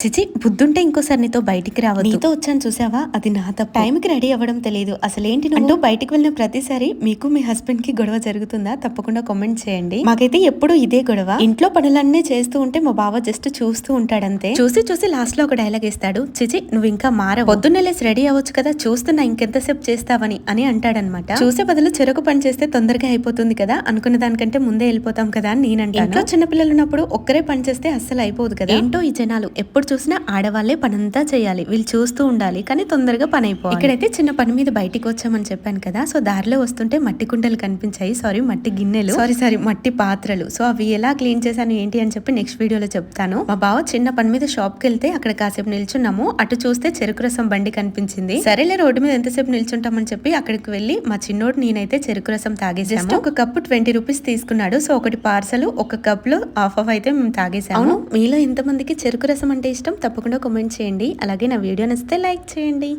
చిచి బుద్ధుంటే ఇంకోసారి నీతో బయటికి రావద్దు. నీతో వచ్చాను చూసావా? అది నా తప్ప. టైంకి రెడీ అవ్వడం తెలియదు అసలేంటి నువ్వు? అంటూ బయటికి వెళ్ళిన ప్రతిసారి మీకు మీ హస్బెండ్కి గొడవ జరుగుతుందా? తప్పకుండా కామెంట్ చేయండి. మాకైతే ఎప్పుడు ఇదే గొడవ. ఇంట్లో పనులన్నీ చేస్తూ ఉంటే మా బావ జస్ట్ చూస్తూ ఉంటాడంతే. చూసి చూసి లాస్ట్లో ఒక డైలాగ్ ఇస్తాడు చిచి నువ్వు ఇంకా మార పొద్దున్నే లేసి రెడీ అవ్వచ్చు కదా చూస్తున్నా ఇంకెంతసేపు చేస్తావని అని అంటాడనమాట. చూసే బదులు చెరకు పని చేస్తే తొందరగా అయిపోతుంది కదా అనుకున్న దానికంటే ముందే వెళ్ళిపోతాం కదా అని నేను అంటాను ఇంట్లో చిన్నపిల్లలు ఉన్నప్పుడు ఒక్కరే పని చేస్తే అస్సలు అయిపోదు కదా. ఏంటో ఈ జనాలు ఎప్పుడు చూసినా ఆడవాళ్ళే పనంతా చేయాలి. వీళ్ళు చూస్తూ ఉండాలి కానీ తొందరగా పని అయిపోవాలి ఇక్కడైతే చిన్న పని మీద బయటికి వచ్చామని చెప్పాను కదా సో దారిలో వస్తుంటే మట్టి కుండలు కనిపించాయి. సారీ మట్టి గిన్నెలు. సారీ సారీ మట్టి పాత్రలు. సో అవి ఎలా క్లీన్ చేశాను ఏంటి అని చెప్పి నెక్స్ట్ వీడియోలో చెప్తాను. మా బావ చిన్న పని మీద షాప్కి వెళ్తే అక్కడ కాసేపు నిల్చున్నాము. అటు చూస్తే చెరుకు రసం బండి కనిపించింది. సరేలే రోడ్డు మీద ఎంతసేపు నిల్చుంటామని చెప్పి అక్కడికి వెళ్ళి మా చిన్నోడు నేనైతే చెరుకు రసం తాగేసి జస్ట్ ఒక కప్పు ట్వంటీ రూపీస్ తీసుకున్నాడు. సో ఒకటి పార్సల్ ఒక కప్లో హాఫ్ ఆఫ్ అయితే మేము తాగేసాము మీలో ఎంతమందికి చెరుకు రసం అంటే ఇష్టం తప్పకుండా కామెంట్ చేయండి. అలాగే నా వీడియో నచ్చితే లైక్ చేయండి.